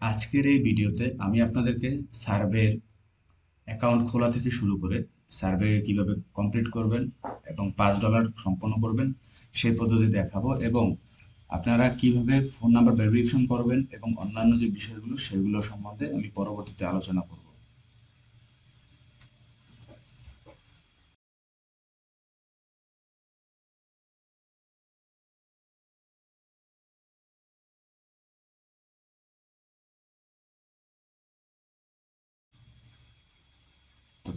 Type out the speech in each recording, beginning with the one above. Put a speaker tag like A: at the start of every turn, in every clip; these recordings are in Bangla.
A: আজকের এই ভিডিওতে আমি আপনাদেরকে সার্ভের অ্যাকাউন্ট খোলা থেকে শুরু করে সার্ভে কীভাবে কমপ্লিট করবেন এবং পাঁচ ডলার সম্পন্ন করবেন সেই পদ্ধতি দেখাবো এবং আপনারা কীভাবে ফোন নাম্বার ভেরিফিকেশন করবেন এবং অন্যান্য যে বিষয়গুলো, সেগুলো সম্বন্ধে আমি পরবর্তীতে আলোচনা করব।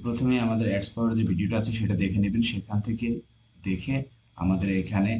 A: প্রথমে আমাদের অ্যাডস পাওয়ার যে ভিডিওটা আছে, সেটা দেখে নেবেন। সেখান থেকে দেখে আমাদের এখানে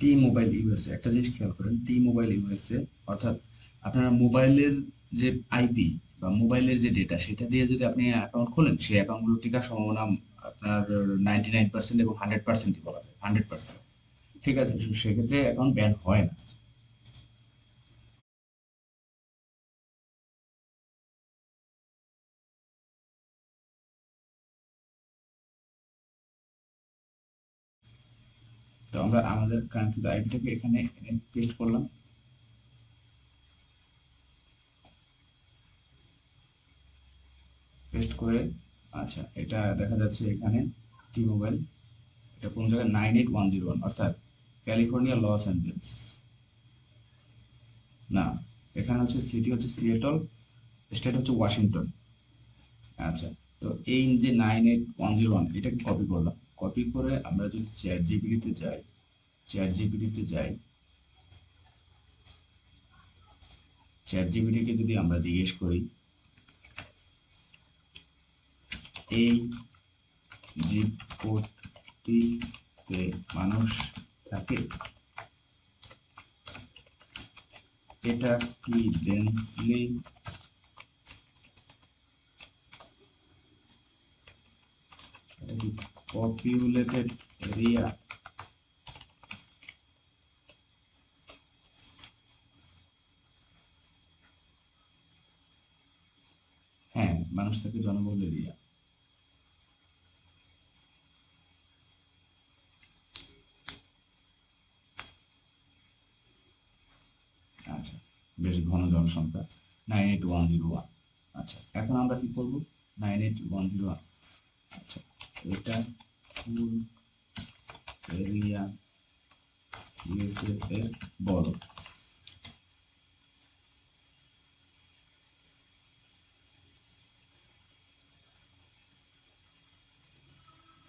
A: টি মোবাইল ইউএসএ একটা জিনিস খেয়াল করেন টি মোবাইল ইউএসএ অর্থাৎ আপনার মোবাইলের যে আইপি বা মোবাইলের যে ডেটা সেটা দিয়ে যদি আপনি অ্যাকাউন্ট খোলেন, সেই অ্যাকাউন্টগুলো টিকার সম্ভাবনা আপনার নাইনটি নাইন পার্সেন্ট এবং হান্ড্রেড পার্সেন্টই বলা যায় হান্ড্রেড পার্সেন্ট ঠিক আছে, সেক্ষেত্রে অ্যাকাউন্ট ব্যান হয় না। তো আমরা আমাদের কাঙ্ক্ষিত আইপিটাকে এখানে পেস্ট করলাম। পেস্ট করে আচ্ছা এটা দেখা যাচ্ছে এখানে টি মোবাইল এটা কোন জায়গায়? নাইন এইট ওয়ান ওয়ান অর্থাৎ ক্যালিফোর্নিয়া লস অ্যাঞ্জেলেস না, এখানে হচ্ছে সিটি হচ্ছে সিয়েটল স্টেট হচ্ছে ওয়াশিংটন আচ্ছা তো এই যে nine eight one zero one এটাকে কপি করলাম। কপি করে আমরা যদি চ্যাট জিপিটিতে যাই চ্যাট জিপিটিতে যাই চ্যাট জিপিটিকে যদি আমরা জিজ্ঞেস করি, এই জিপ কোডটিতে মানুষ থাকে? এটা কি ডেন্সলি? এটা কি পপুলেটেড এরিয়া। হ্যাঁ মানুষ থাকে জনবহুল এরিয়া। আচ্ছা বেশ ঘন জনসংখ্যা। Nine eight one zero one. আচ্ছা এখন আমরা কি করব? Nine eight one zero one. আচ্ছা এটা ফুল এরিয়া ইউএসএ এর বড়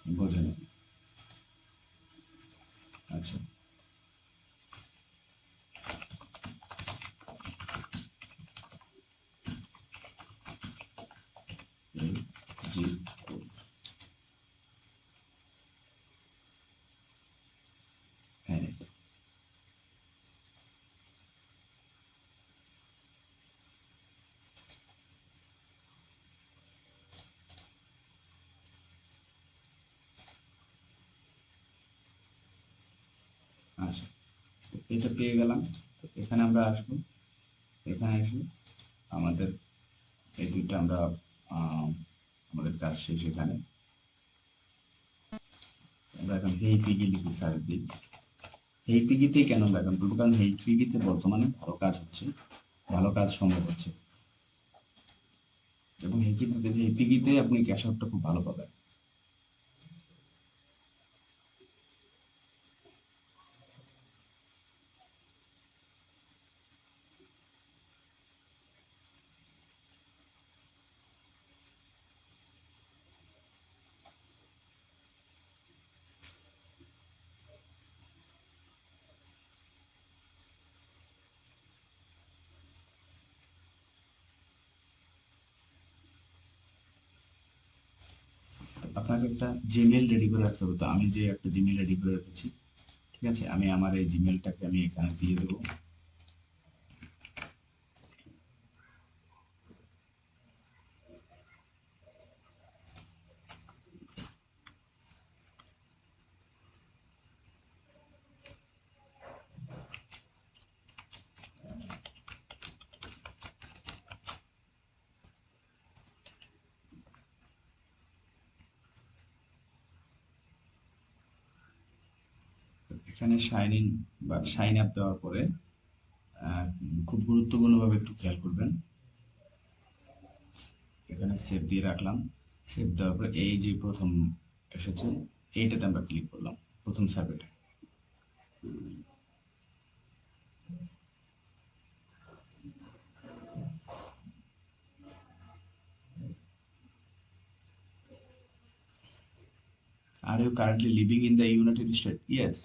A: বোঝা যাবে আচ্ছা জি কোড হ্যাঁ এই তো। এটা পেয়ে গেলাম। তো এখানে আমরা আসব। এখানে এসে আমাদের এই দুইটা আমরা আমাদের কাজ শেষ এখানে। আমরা এখন হেই পিগি লিখে সার্চ দিই হেই কেন আমরা এখন কারণ হেই পিগিতে বর্তমানে ভালো কাজ হচ্ছে, ভালো কাজ সম্ভব হচ্ছে। এবং পিগিতে, হেই পিগিতে আপনি ক্যাশ আউটটা খুব ভালো পাবেন। আপনাকে একটা জিমেল রেডি করে রাখতে হবে। তো আমি যে একটা জিমেল রেডি করে রেখেছি, ঠিক আছে? আমি আমার এই জিমেলটাকে আমি এখানে দিয়ে দেবো তো এখানে সাইন ইন বা সাইন আপ দেওয়ার পরে খুব গুরুত্বপূর্ণভাবে একটু খেয়াল করবেন এখানে সেভ দিয়ে রাখলাম সেভ দেওয়ার পরে এই যে প্রথম এসেছে, এইটাতে আমরা ক্লিক করলাম, প্রথম সার্ভেটা Are you currently living in the United States? Yes.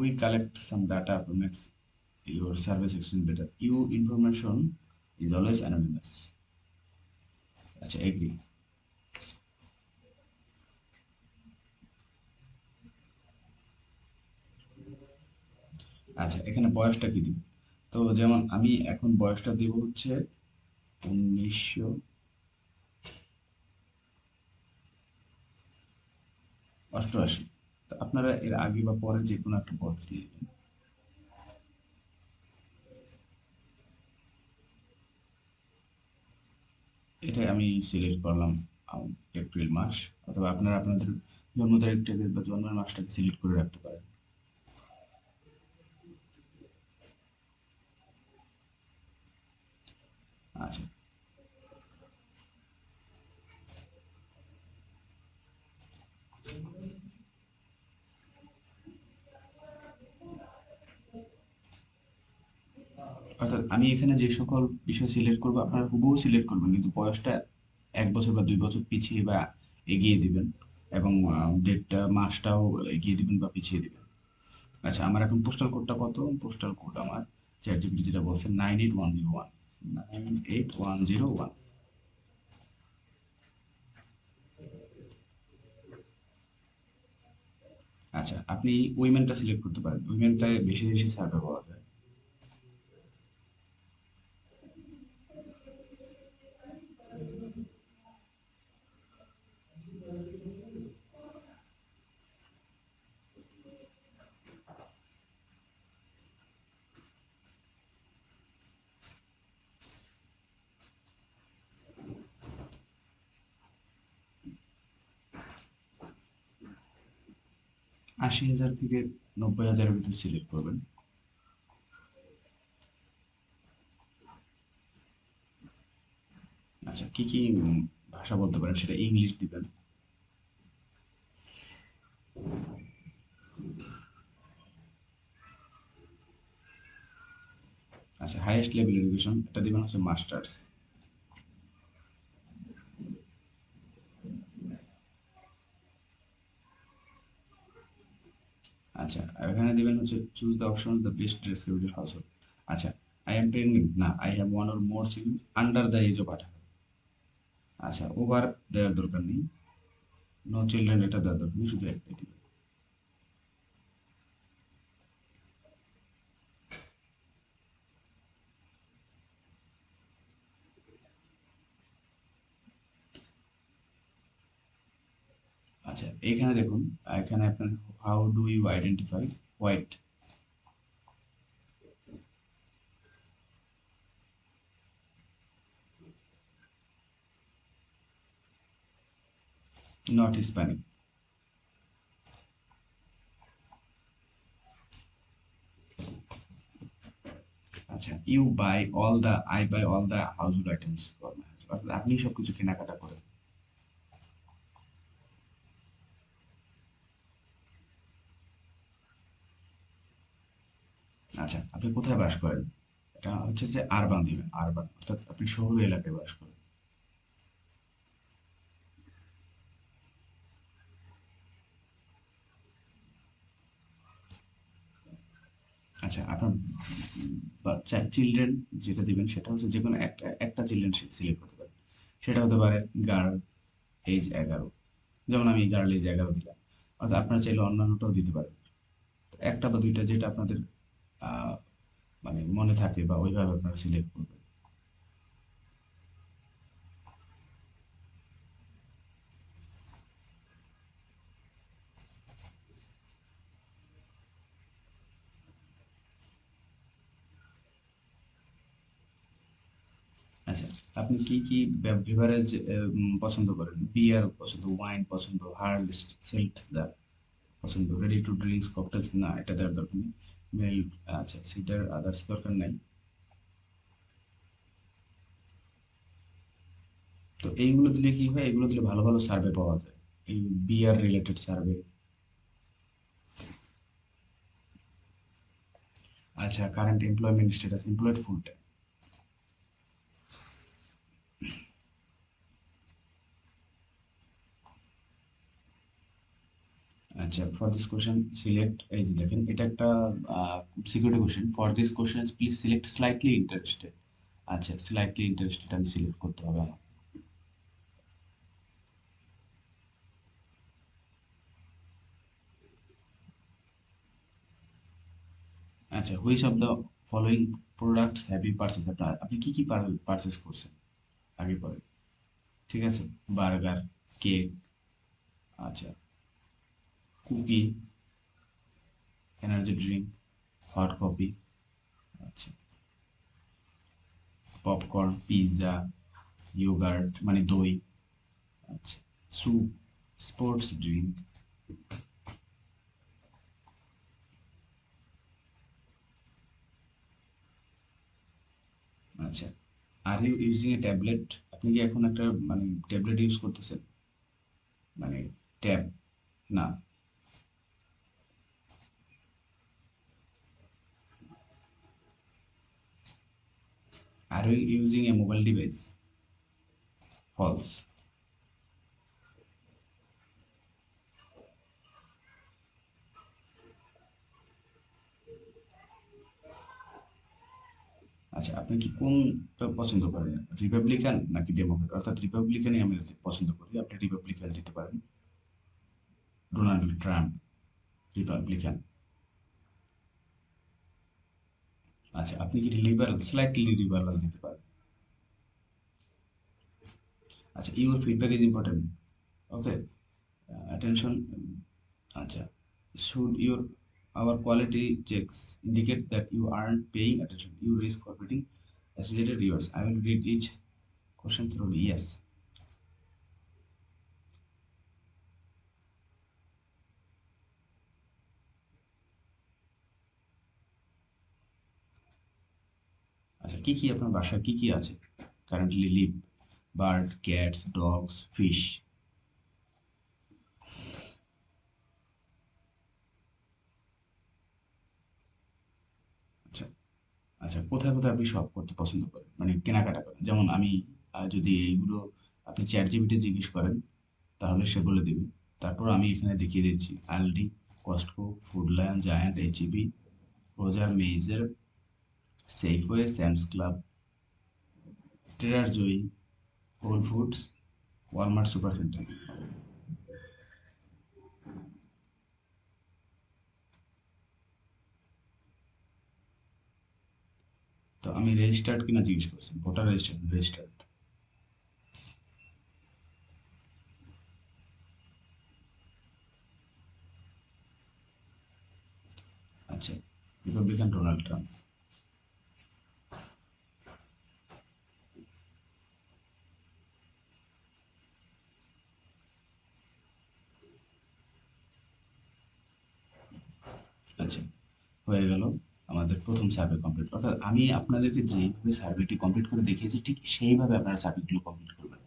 A: We collect some data to make your service experience better. Your information is always anonymous. আচ্ছা এগ্রি আচ্ছা এখানে বয়সটা কি দিব তো যেমন আমি এখন বয়সটা দেব হচ্ছে উনিশশো অষ্টআশি আপনারা এর আগে বা পরে যে কোনো একটা পদ দিয়ে দেবেন এটা আমি সিলেক্ট করলাম এপ্রিল মাস। অথবা আপনারা আপনাদের জন্ম তারিখটাকে বা জন্মের মাসটাকে সিলেক্ট করে রাখতে পারেন আচ্ছা অর্থাৎ আমি এখানে যে সকল বিষয় সিলেক্ট করব, আপনারা হুবহু সিলেক্ট করবেন, কিন্তু বয়সটা এক বছর বা দুই বছর পিছিয়ে বা এগিয়ে দিবেন এবং ডেটটা মাসটাও এগিয়ে দিবেন বা পিছিয়ে দিবেন। আচ্ছা আমার এখন পোস্টাল কোডটা কত? পোস্টাল কোড আমার চ্যাট জিপিটি যেটা বলছে nine eight one zero one nine eight one zero one আচ্ছা আপনি উইমেনটা সিলেক্ট করতে পারেন। উইমেনটায় বেশি বেশি সার্ভে পাওয়া যায়। আশি হাজার থেকে নব্বই হাজারের ভিতরে সিলেক্ট করবেন। আচ্ছা কি কি ভাষা বলতে পারেন? সেটা ইংলিশ দিবেন। আচ্ছা হাইয়েস্ট লেভেল এডুকেশন এটা দিবেন হচ্ছে মাস্টার্স আচ্ছা এখানে দেবেন হচ্ছে choose the option the best descriptive house আচ্ছা আই এম প্রেগনেন্ট না I have one or more children under the age of আঠারো। আচ্ছা ওভার দেওয়ার দরকার নেই। নো চিলড্রেন এটা দেওয়ার দরকার নেই, শুধু একটাই দিবেন। আচ্ছা এইখানে দেখুন, এখানে আপনার how do you identify white not Hispanic. আচ্ছা you buy all the I buy all the household items আপনি সবকিছু কেনাকাটা করেন। আচ্ছা আপনি কোথায় বাস করেন? এটা হচ্ছে যে আরবান দিবেন আরবান, অর্থাৎ আপনি শহর এলাকায় বাস করেন। আচ্ছা আপনার বাচ্চা চিলড্রেন যেটা দিবেন সেটা হচ্ছে যে কোনো একটা একটা চিলড্রেন সিলেক্ট করতে পারেন। সেটা হতে পারে গার্ল এজ এগারো। যেমন আমি গার্ল এজ এগারো দিলাম। অর্থাৎ আপনারা চাইলে অন্যান্যটাও দিতে পারেন। একটা বা দুইটা যেটা আপনাদের মানে মনে থাকে বা ওইভাবে আপনারা সিলেক্ট করবেন। আচ্ছা আপনি কি কি বেভারেজ পছন্দ করেন? বিয়ার পছন্দ ওয়াইন পছন্দ হার্ড সেল্ট পছন্দ রেডি টু ড্রিঙ্কস ককটেলস না, এটা দেওয়ার দরকার নেই। মেল আচ্ছা সেটার আদার্স দরকার নাই। তো এইগুলো দিলে কি হয়? এগুলো দিলে ভালো ভালো সার্ভে পাওয়া যায়। এই বিআর রিলেটেড সার্ভে আচ্ছা current employment status employed full time আচ্ছা ফর দিস কোশ্চেন সিলেক্ট এই যে দেখেন, এটা একটা security question for this question please select slightly interested আচ্ছা স্লাইটলি ইন্টারেস্টেড আমি সিলেক্ট করতে হবে আচ্ছা which of the following products have you purchase আপনার আপনি কি কি পারচেস করছেন? আগে পরে ঠিক আছে? বার্গার কেক আচ্ছা। Cookie energy drink hot coffee আচ্ছা। পপকর্ন পিৎজা ইয়োগার্ট মানে দই আচ্ছা। স্যুপ স্পোর্টস ড্রিঙ্ক আচ্ছা। Are you using a tablet আপনি কি এখন একটা মানে ট্যাবলেট ইউজ করতেছেন? মানে ট্যাব না। Are you using a mobile device? False. আচ্ছা আপনি কি কোনটা পছন্দ করেন রিপাবলিকান নাকি ডেমোক্রেট অর্থাৎ রিপাবলিকানই আমি পছন্দ করি, আপনি রিপাবলিকান দিতে পারেন ডোনাল্ড ট্রাম্প রিপাবলিকান আচ্ছা আপনি যদি লিবারেল স্লাইটলি লিবারাল দিতে পারেন? আচ্ছা your feedback is important okay attention আচ্ছা should your hour quality checks indicate that you earn paying attention you risk for beating associated yours I will read each question through yes আচ্ছা কি কি আপনার বাসায় কি কি আছে? Currently live bird cats dogs fish আচ্ছা কোথায় কোথায় আপনি শপ করতে পছন্দ করেন? মানে কেনাকাটা করেন? যেমন আমি যদি এইগুলো আপনি চ্যাট জিবিতে জিজ্ঞেস করেন, তাহলে সে বলে তারপর আমি এখানে দেখিয়ে দিচ্ছি। Aldi Costco Foodland Giant HEB Roger Safeway Sam's Club Trader Joe's whole foods Walmart super center তো আমি রেজিস্টার্ড কিনা জিজ্ঞেস করছি। ভোটার রেজিস্টার্ড রেজিস্টার্ড আচ্ছা রিপাবলিকান ডোনাল্ড ট্রাম্প আচ্ছা হয়ে গেল আমাদের প্রথম সার্ভে কমপ্লিট অর্থাৎ আমি আপনাদেরকে যেভাবে সার্ভেটি কমপ্লিট করে দেখিয়েছি, ঠিক সেইভাবে আপনারা সার্ভেগুলো কমপ্লিট করবেন।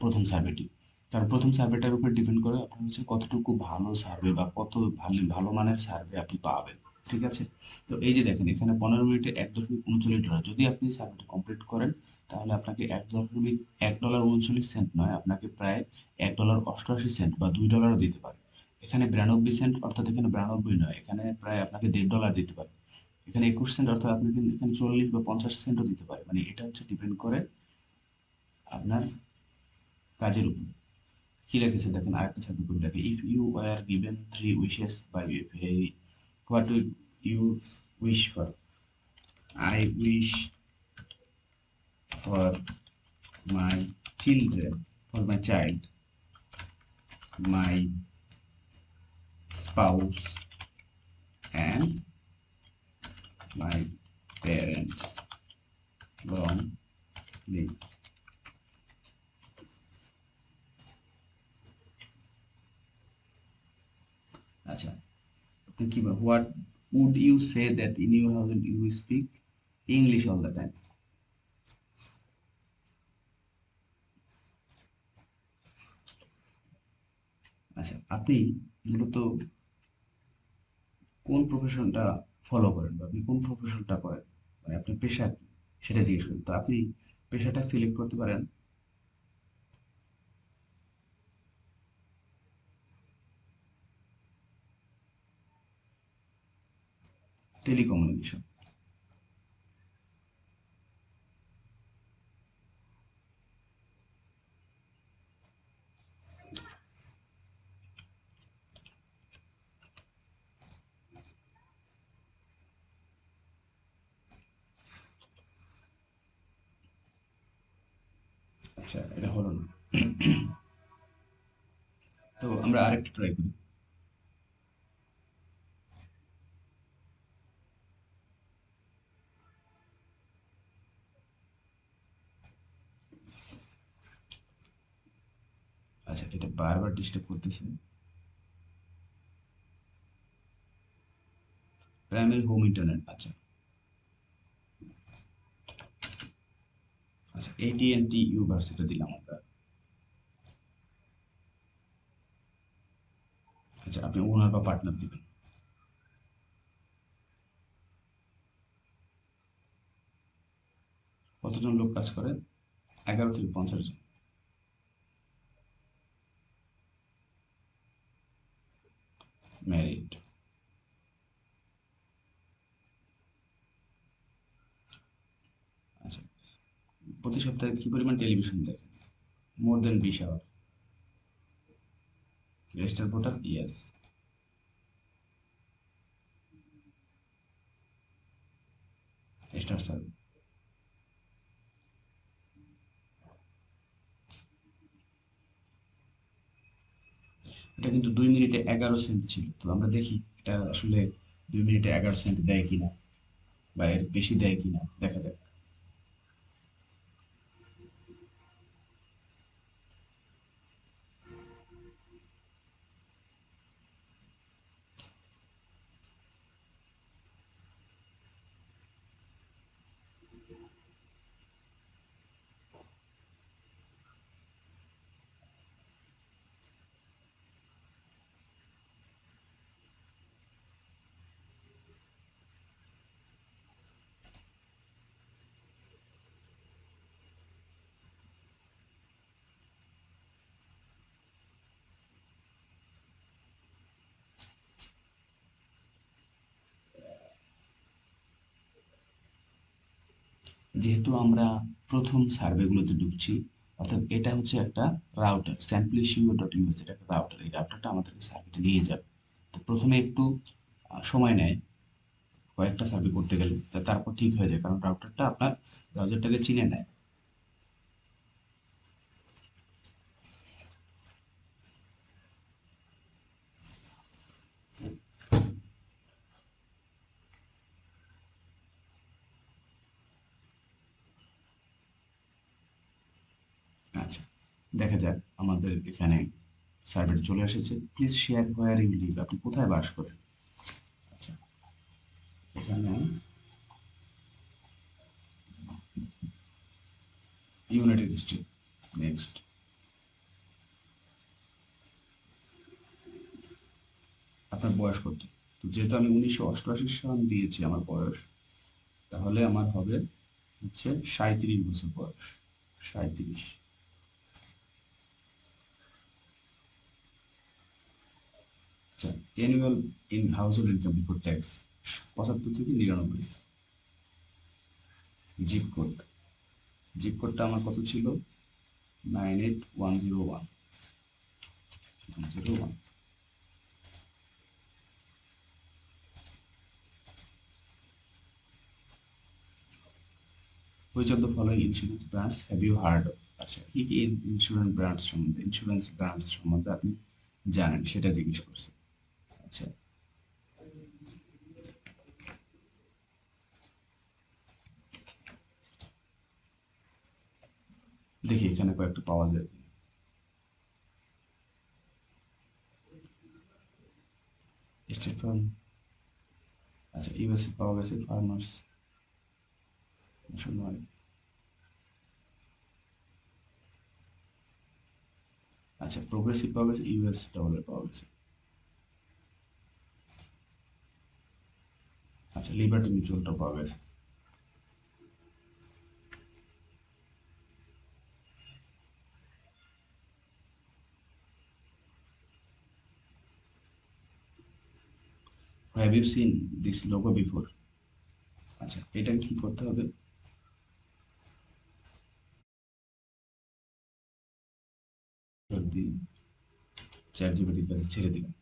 A: প্রথম সার্ভেটি কারণ প্রথম সার্ভেটার উপর ডিপেন্ড করে আপনার হচ্ছে কতটুকু ভালো সার্ভে বা কত ভালো ভালো মানের সার্ভে আপনি পাবেন, ঠিক আছে? তো এই যে দেখেন, এখানে পনেরো মিনিটে এক দশমিক উনচল্লিশ ডলার যদি আপনি সার্ভেটি কমপ্লিট করেন, তাহলে আপনাকে এক দশমিক এক ডলার উনচল্লিশ সেন্ট নয়, আপনাকে প্রায় এক ডলার অষ্টআশি সেন্ট বা দুই ডলারও দিতে পারে। এখানে বিরানব্বই সেন্ট অর্থাৎ এখানে বিরানব্বই নয়, এখানে প্রায় আপনাকে দেড় ডলার দিতে পারে। এখানে একুশ সেন্ট অর্থাৎ আপনাকে এখানে চল্লিশ বা পঞ্চাশ সেন্টও দিতে পারে। মানে এটা হচ্ছে ডিপেন্ড করে আপনার কাজের উপর। কি লেগেছে দেখেন আরেকটা সাবজেক্ট করে দেখে if you are given three wishes by what will you wish for I wish for my children for my child my spouse and my parents long live আচ্ছা আপনি কি what would you say that in your house you speak English all the time আচ্ছা আপনি মূলত কোন প্রফেশনটা ফলো করেন বা আপনি কোন প্রফেশনটা করেন? মানে আপনার পেশা কি? সেটা জিজ্ঞেস করেন। তো আপনি পেশাটা সিলেক্ট করতে পারেন। টেলিকমিউনিকেশন আচ্ছা এটা হলো না তো আমরা আরেকটা ট্রাই করি আচ্ছা এটা বারবার ডিস্টার্ব করতেছে প্রাইমারি হোম ইন্টারনেট আচ্ছা আচ্ছা এটিএনটি ইউনিভার্সিটি দিলাম আমরা আচ্ছা আপনি ওনার বা পার্টনার দিবেন। কতজন লোক কাজ করে এগারো থেকে পঞ্চাশ জন। ম্যারিড আচ্ছা প্রতি সপ্তাহে কি পরিমাণ টেলিভিশন দেখেন? মোর দেন বিশ hour register voter yes star survey এটা কিন্তু দুই মিনিটে এগারো সেন্ট ছিল। তো আমরা দেখি এটা আসলে দুই মিনিটে এগারো সেন্ট দেয় কিনা বা এর বেশি দেয় কিনা, দেখা যাক। যেহেতু আমরা প্রথম সার্ভেগুলোতে ঢুকছি, অর্থাৎ এটা হচ্ছে একটা রাউটার স্যাম্পলিশিও ডট ইউ হচ্ছে একটা রাউটার এই রাউটারটা আমাদেরকে সার্ভেতে নিয়ে যাবে। তো প্রথমে একটু সময় নেয়, কয়েকটা সার্ভে করতে গেলে তারপর ঠিক হয়ে যায়, কারণ রাউটারটা আপনার ব্রাউজারটাকে চিনে নেয়। দেখা যাক আমাদের এখানে সার্ভে চলে এসেছে। Please share where you live আপনি কোথায় বাস করেন? আচ্ছা এখানে ইউনাইটেড স্টেট নেক্সট আপনার বয়স কত? তো যেহেতু আমি উনিশশো অষ্টআশি সাল দিয়েছি আমার বয়স, তাহলে আমার হবে হচ্ছে সাঁত্রিশ বছর বয়স সাঁত্রিশ annual in household income before tax পঁচাত্তর থেকে নিরানব্বই। জিপ কোড জিপ কোডটা আমার কত ছিল? Nine eight one zero one zero one Which of the following insurance brands have you heard of? আচ্ছা কি কি ইন্স্যুরেন্স ব্র্যান্ডস সম্বন্ধে ইন্স্যুরেন্স ব্র্যান্ডস সম্বন্ধে আপনি জানেন, সেটা জিজ্ঞেস করছে। আচ্ছা দেখি এখানে কয়েকটা পাওয়া যায়। স্টেট ফার্ম আচ্ছা ইউএসএ পাওয়া গেছে, ফার্মার্স। আচ্ছা প্রোগ্রেসিভ পাওয়া গেছে, ইউএস ডলার পাওয়া গেছে। আচ্ছা লিবার্টি মিউচুয়ালটা গেছে have you seen this logo before আচ্ছা এটা কি করতে হবে? দিয়ে চ্যাট জিপিটির কাছে ছেড়ে দিলাম।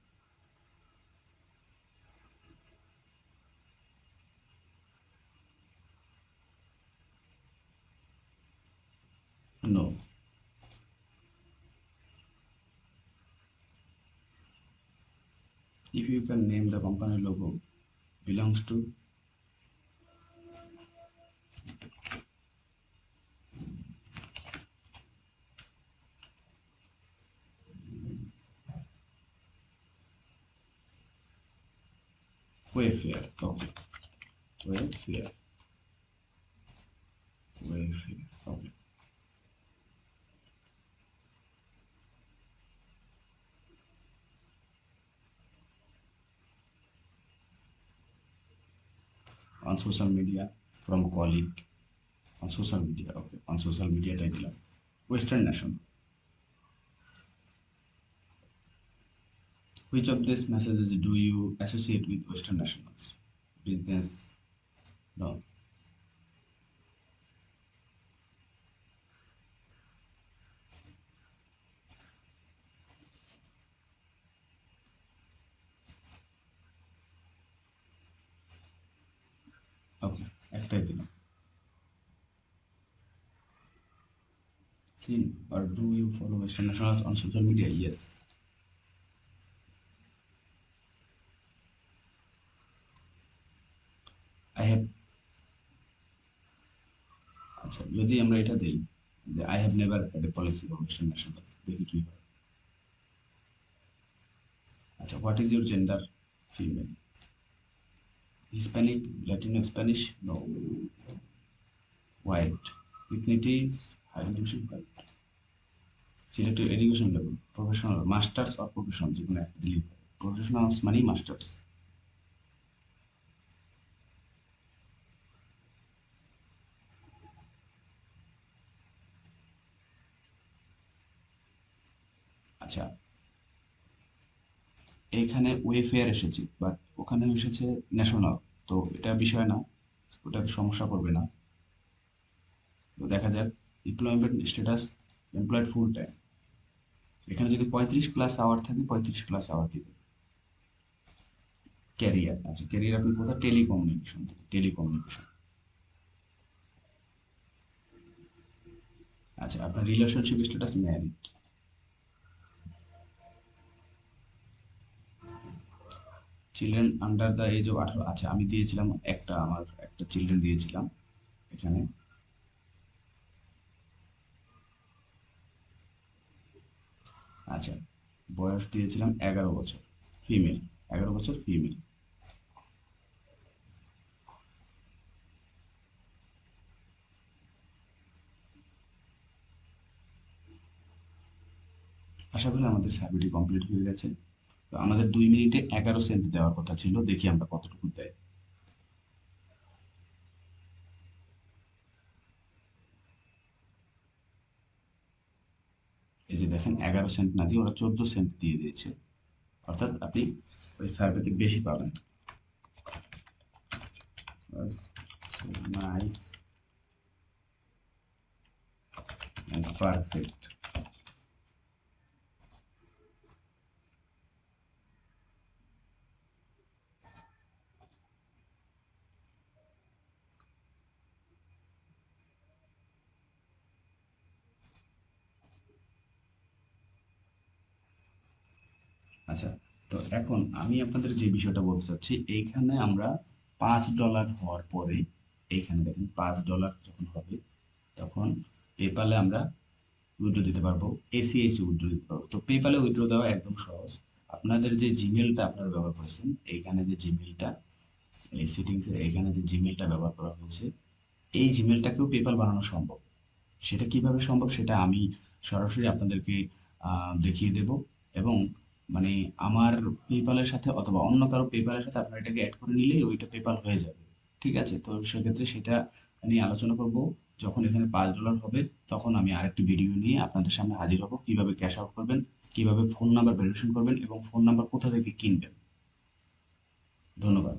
A: No if you can name the company logo belongs to Wayfair, okay. Wayfair. Wayfair, okay. On social media from a colleague. On social media okay. On social media title. Western nation. Which of these messages do you associate with western nationals? Business no একটাই দিলাম। seen or do you follow western nationals on social media, yes i have আচ্ছা যদি আমরা এটা দেই, যে I have never had a policy of western nationals দেখি কি হয়। আচ্ছা what is your gender female Hispanic, Latino Spanish, no. White. Ethnicity is education white. Selected education level, professional, masters or professional, যেকোনো একটা দিলেই প্রফেশনালস মানেই মাস্টার্স আচ্ছা এইখানে ওয়েফেয়ার এসেছে বাট ওখানে এসেছে ন্যাশনাল তো এটা বিষয় না ওটা সমস্যা করবে না। তো দেখা যাক employment status employed full time এখানে যদি পঁয়ত্রিশ প্লাস আওয়ার থাকে, পঁয়ত্রিশ প্লাস আওয়ার দিবে। ক্যারিয়ার আচ্ছা ক্যারিয়ার আপনি কোথায়? টেলিকমিউনিকেশন টেলিকমিউনিকেশন আচ্ছা আপনার relationship status married children under the age of আঠারো আচ্ছা আমি দিয়েছিলাম একটা, আমার একটা চিলড্রেন দিয়েছিলাম এখানে। আচ্ছা বয়স দিয়েছিলাম এগারো বছর ফিমেল এগারো বছর ফিমেল আশা করি আমাদের সার্ভেটি কমপ্লিট হয়ে গেছে। তো আমাদের দুই মিনিটে এগারো সেন্ট দেওয়ার কথা ছিল, দেখি আমরা কতটুকু দেয়। এই যে দেখেন, এগারো সেন্ট না দিয়ে ওরা চোদ্দ সেন্ট দিয়ে দিয়েছে। অর্থাৎ আপনি ওই সার্ভেতে বেশি পাবেন। নাইস আচ্ছা তো এখন আমি আপনাদের যে বিষয়টা বলতে চাচ্ছি, এইখানে আমরা পাঁচ ডলার হওয়ার পরে, এইখানে দেখেন পাঁচ ডলার যখন হবে, তখন পেপালে আমরা উইথড্র দিতে পারব এসিএসি উইথড্র দিতে পারব। তো পেপালে উইড্রো দেওয়া একদম সহজ। আপনাদের যে জিমেলটা আপনারা ব্যবহার করেছেন, এইখানে যে জিমেলটা এই সেটিংসের এইখানে যে জিমেলটা ব্যবহার করা হয়েছে, এই জিমেলটাকেও পেপাল বানানো সম্ভব। সেটা কীভাবে সম্ভব সেটা আমি সরাসরি আপনাদেরকে দেখিয়ে দেব। এবং মানে আমার পেপালের সাথে অথবা অন্য কারও পেপালের সাথে আপনারা এটাকে অ্যাড করে নিলেই ওইটা পেপাল হয়ে যাবে। ঠিক আছে? তো সেক্ষেত্রে সেটা নিয়ে আলোচনা করব। যখন এখানে পাঁচ ডলার হবে, তখন আমি আরেকটি ভিডিও নিয়ে আপনাদের সামনে হাজির হব। কীভাবে ক্যাশ আউট করবেন, কীভাবে ফোন নাম্বার ভেরিফিকেশন করবেন এবং ফোন নাম্বার কোথা থেকে কিনবেন। ধন্যবাদ।